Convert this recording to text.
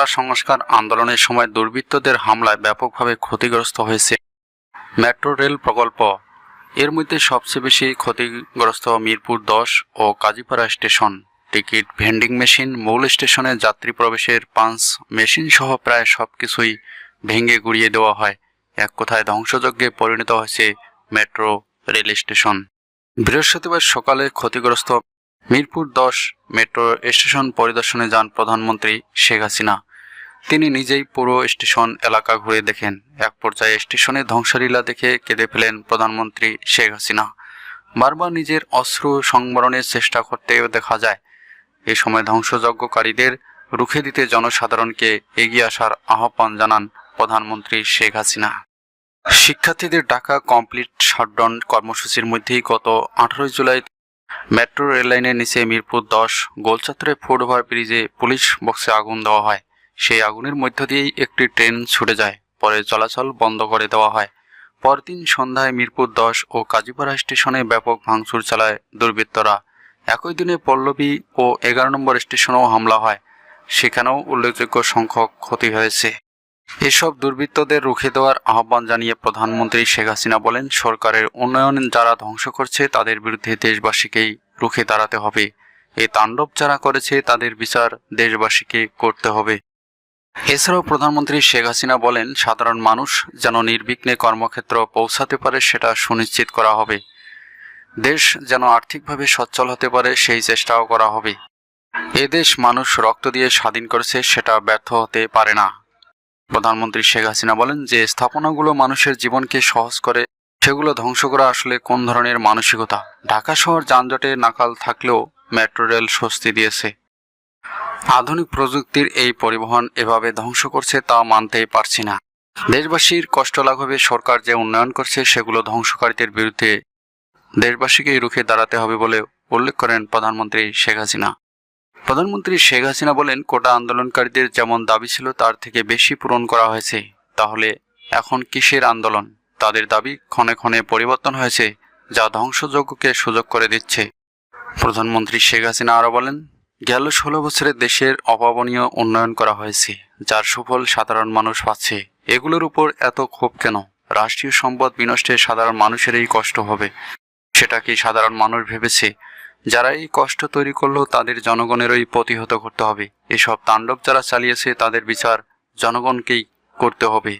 কোটা সংস্কার আন্দোলনের সময় দুর্বৃত্তদের হামলায় ব্যাপকভাবে ক্ষতিগ্রস্ত হয়েছে মেট্রো রেল প্রকল্প। এর মধ্যে সবচেয়ে বেশি ক্ষতিগ্রস্ত মিরপুর দশ ও Kazipara station. Ticket vending machine, মূল স্টেশনে যাত্রী প্রবেশের পাঞ্চ মেশিন সহ প্রায় সবকিছুই ভেঙে গুড়িয়ে দেওয়া হয়। এক কথায় ধ্বংসযজ্ঞে পরিণত হয়েছে মেট্রো রেল স্টেশন। বৃহস্পতিবার সকালে ক্ষতিগ্রস্ত মিরপুর দশ মেট্রো স্টেশন পরিদর্শনে যান প্রধানমন্ত্রী শেখ হাসিনা। তিনি নিজেই পুরো স্টেশন এলাকা ঘুরে দেখেন। এক পর্যায়ে স্টেশনে ধ্বংসলীলা দেখে কেঁদে ফেলেন প্রধানমন্ত্রী শেখ হাসিনা। বারবার নিজের অস্ত্র সংবরণের চেষ্টা করতেও দেখা যায়। এ সময় ধ্বংসযজ্ঞকারীদের রুখে দিতে জনসাধারণকে এগিয়ে আসার আহ্বান জানান প্রধানমন্ত্রী শেখ হাসিনা। শিক্ষার্থীদের ডাকা কমপ্লিট শাটডাউন কর্মসূচির মধ্যেই গত আঠারোই জুলাই মেট্রো রেললাইনের নিচে মিরপুর দশ গোলচত্বরে ফুটওভার ব্রিজে পুলিশ বক্সে আগুন দেওয়া হয়। সেই আগুনের মধ্য দিয়েই একটি ট্রেন ছুটে যায়। পরে চলাচল বন্ধ করে দেওয়া হয়। পরদিন সন্ধ্যায় মিরপুর দশ ও কাজীপাড়া স্টেশনে ব্যাপক ভাঙচুর চালায় দুর্বৃত্তরা। একই দিনে পল্লবী ও এগারো নম্বর স্টেশনেও হামলা হয়। সেখানেও উল্লেখযোগ্য সংখ্যক ক্ষতি হয়েছে। এসব দুর্বৃত্তদের রুখে দেওয়ার আহ্বান জানিয়ে প্রধানমন্ত্রী শেখ হাসিনা বলেন, সরকারের উন্নয়ন যারা ধ্বংস করছে, তাদের বিরুদ্ধে দেশবাসীকেই রুখে দাঁড়াতে হবে। এই তাণ্ডব যারা করেছে, তাদের বিচার দেশবাসীকে করতে হবে। এছাড়াও প্রধানমন্ত্রী শেখ হাসিনা বলেন, সাধারণ মানুষ যেন নির্বিঘ্নে কর্মক্ষেত্র পৌঁছাতে পারে সেটা সুনিশ্চিত করা হবে। দেশ যেন আর্থিকভাবে সচ্ছল হতে পারে সেই চেষ্টাও করা হবে। এদেশ মানুষ রক্ত দিয়ে স্বাধীন করেছে সেটা ব্যর্থ হতে পারে না। প্রধানমন্ত্রী শেখ হাসিনা বলেন যে, স্থাপনাগুলো মানুষের জীবনকে সহজ করে, সেগুলো ধ্বংস করা আসলে কোন ধরনের মানসিকতা? ঢাকা শহর যানজটে নাকাল থাকলেও মেট্রো রেল স্বস্তি দিয়েছে। আধুনিক প্রযুক্তির এই পরিবহন এভাবে ধ্বংস করছে তা মানতেই পারছি না। দেশবাসীর কষ্ট লাঘবে সরকার যে উন্নয়ন করছে সেগুলো ধ্বংসকারীদের বিরুদ্ধে দেশবাসীকেই রুখে দাঁড়াতে হবে বলে উল্লেখ করেন প্রধানমন্ত্রী শেখ হাসিনা। প্রধানমন্ত্রী শেখ হাসিনা বলেন, কোটা আন্দোলনকারীদের যেমন দাবি ছিল তার থেকে বেশি পূরণ করা হয়েছে, তাহলে এখন কিসের আন্দোলন? তাদের দাবি ক্ষণে ক্ষণে পরিবর্তন হয়েছে, যা ধ্বংসযজ্ঞকে সুযোগ করে দিচ্ছে। প্রধানমন্ত্রী শেখ হাসিনা আরও বলেন গেল ষোলো বছরে দেশের অভাবনীয় উন্নয়ন করা হয়েছে, যার সুফল সাধারণ মানুষ পাচ্ছে। এগুলোর উপর এত ক্ষোভ কেন? রাষ্ট্রীয় সম্পদ বিনষ্টে সাধারণ মানুষেরই কষ্ট হবে। সেটা কি সাধারণ মানুষ ভেবেছে? যারা এই কষ্ট তৈরি করল তাদের জনগণেরই প্রতিহত করতে হবে। এসব তাণ্ডব যারা চালিয়েছে, তাদের বিচার জনগণকেই করতে হবে।